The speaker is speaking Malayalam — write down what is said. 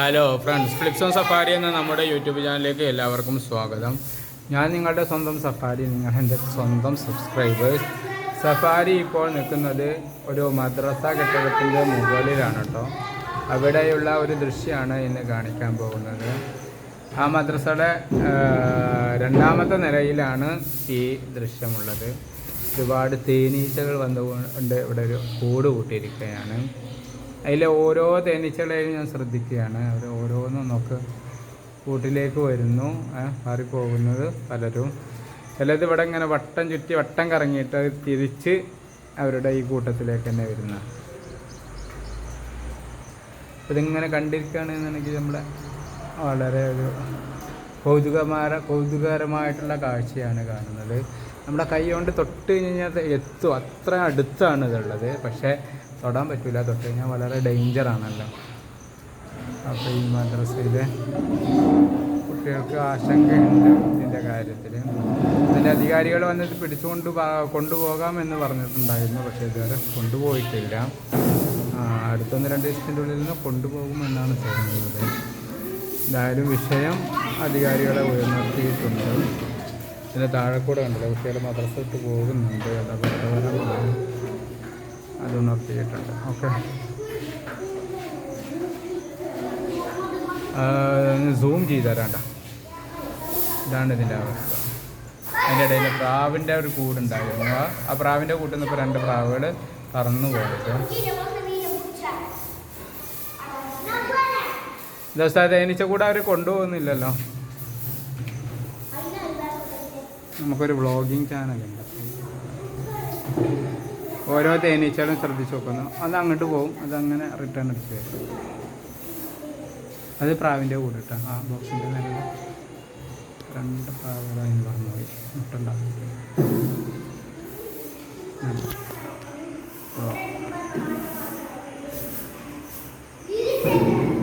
Hello friends flips on safari എന്ന നമ്മുടെ യൂട്യൂബ് ചാനലിലേക്ക് എല്ലാവർക്കും സ്വാഗതം. ഞാൻ നിങ്ങളുടെ സ്വന്തം സഫാരി നിങ്ങൾ എന്റെ സ്വന്തം സബ്സ്ക്രൈബേഴ്സ് സഫാരി ഇപ്പോൾ നിൽക്കുന്നത് ഒരു മദ്രസ കെട്ടിടത്തിന്റെ മുകളിലാണ് കേട്ടോ അവിടെയുള്ള ഒരു ദൃശ്യമാണ് ഇന്ന് കാണിക്കാൻ പോകുന്നത്. ആ മദ്രസയുടെ രണ്ടാമത്തെ നിലയിലാണ് ഈ ദൃശ്യമുള്ളത്. ഒരുപാട് തേനീച്ചകൾ വന്നുകൊണ്ട് ഇവിടെ ഒരു കൂട് കൂട്ടിയിരിക്കുകയാണ്. അതിലെ ഓരോ തേനീച്ചകളെയും ഞാൻ ശ്രദ്ധിക്കുകയാണ്. അവർ ഓരോന്നും നോക്ക് കൂട്ടിലേക്ക് വരുന്നു. മാറിപ്പോകുന്നത് പലരും. ചിലത് ഇവിടെ ഇങ്ങനെ വട്ടം ചുറ്റി വട്ടം കറങ്ങിയിട്ട് അത് തിരിച്ച് അവരുടെ ഈ കൂട്ടത്തിലേക്ക് തന്നെ വരുന്ന. ഇതിങ്ങനെ കണ്ടിരിക്കുകയാണെന്നുണ്ടെങ്കിൽ നമ്മളെ വളരെ ഒരു കൗതുകമാര കൗതുകകരമായിട്ടുള്ള കാഴ്ചയാണ് കാണുന്നത്. നമ്മുടെ കൈ കൊണ്ട് തൊട്ട് കഴിഞ്ഞാൽ എത്തും. അത്ര അടുത്താണ് ഇതുള്ളത്. പക്ഷേ തൊടാൻ പറ്റില്ല തൊട്ട് കഴിഞ്ഞാൽ വളരെ ഡേഞ്ചറാണല്ലോ അപ്പോൾ ഈ മദ്രസയിലെ കുട്ടികൾക്ക് ആശങ്കയുണ്ട് ഇതിന്റെ കാര്യത്തിൽ അതിന്റെ അധികാരികൾ വന്നിട്ട് പിടിച്ചുകൊണ്ട് കൊണ്ടുപോകാം എന്ന് പറഞ്ഞിട്ടുണ്ടായിരുന്നു. പക്ഷേ ഇതുവരെ കൊണ്ടുപോയിട്ടില്ല. അടുത്തൊന്ന് രണ്ട് ദിവസത്തിന്റെ ഉള്ളിൽ നിന്ന് കൊണ്ടുപോകുമെന്നാണ് തോന്നുന്നത്. എന്തായാലും വിഷയം അധികാരികളെ ഉയർത്തിയിട്ടുണ്ട്. ഇതിന് താഴെ കൂടെ ഉണ്ടല്ലോ. കുട്ടികൾ മദ്രസ വിട്ട് പോകുന്നുണ്ട്. അപകടകരമാണ് അത് ഓക്കെ. സൂം ചെയ്ത് തരാണ്ട ഇതാണ് ഇതിന്റെ അവസ്ഥ. അതിന്റെ ഇടയിൽ പ്രാവിന്റെ ഒരു കൂടുണ്ടായിരുന്നു. ആ- പ്രാവിന്റെ കൂട്ടിൽ നിന്ന് ഇപ്പോൾ രണ്ട് പ്രാവുകൾ പറന്നു പോയത്. ദിവസം തേനീച്ച കൂടെ അവർ കൊണ്ടുപോകുന്നില്ലല്ലോ. നമുക്കൊരു വ്ളോഗിങ് ചാനലുണ്ട് ഓരോ തേനീച്ചകളും ശ്രദ്ധിച്ച് നോക്കുന്നു. അത് അങ്ങോട്ട് പോകും അതങ്ങനെ റിട്ടേൺ എടുത്ത് അത് പ്രാവിന്റെ കൂടെ ഇട്ടാണ് ആ ബോക്സിന്റെ നിലയിൽ